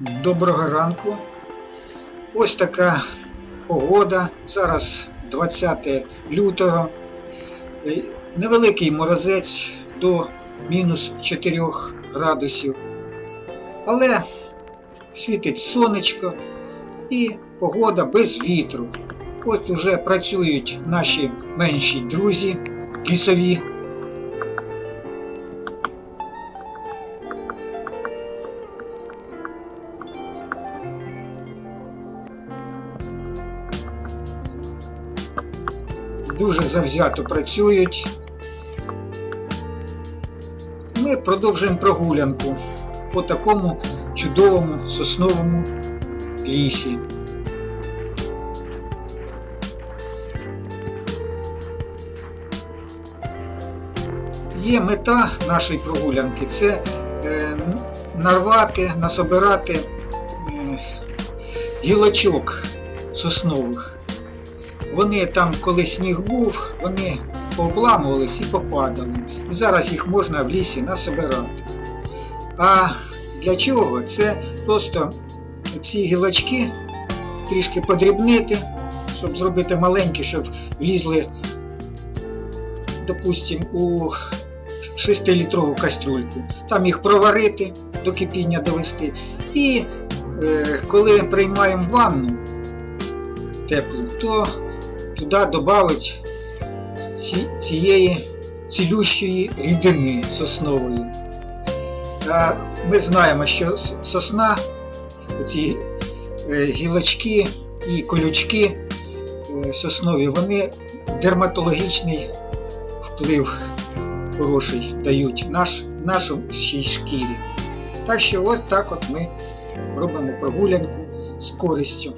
Доброго ранку. Ось така погода. Зараз 20 лютого. Е, Невеликий морозець до мінус 4 градусів. Але світить сонечко і погода без вітру. От уже працюють наші менші друзі лісові. Дуже завзято працюють. Ми продовжуємо прогулянку по такому чудовому сосновому лісі. Є мета нашої прогулянки це е, нарвати, насобирати е, гілочок соснових. Вони там, коли сніг був, вони пообламувались і попадали. І зараз їх можна в лісі насобирати. А для чого? Це просто ці гілочки трішки подрібнити, щоб зробити маленькі, щоб влізли, допустимо, у 6-літрову кастрюльку. Там їх проварити, до кипіння довести. І е, коли приймаємо ванну теплу, то туди додавить цієї цілющої рідини соснової. А ми знаємо, що сосна, ці е, гілочки і колючки е, соснові, вони дерматологічний вплив хороший дають наш, нашій шкірі. Так що ось так от ми робимо прогулянку з користю.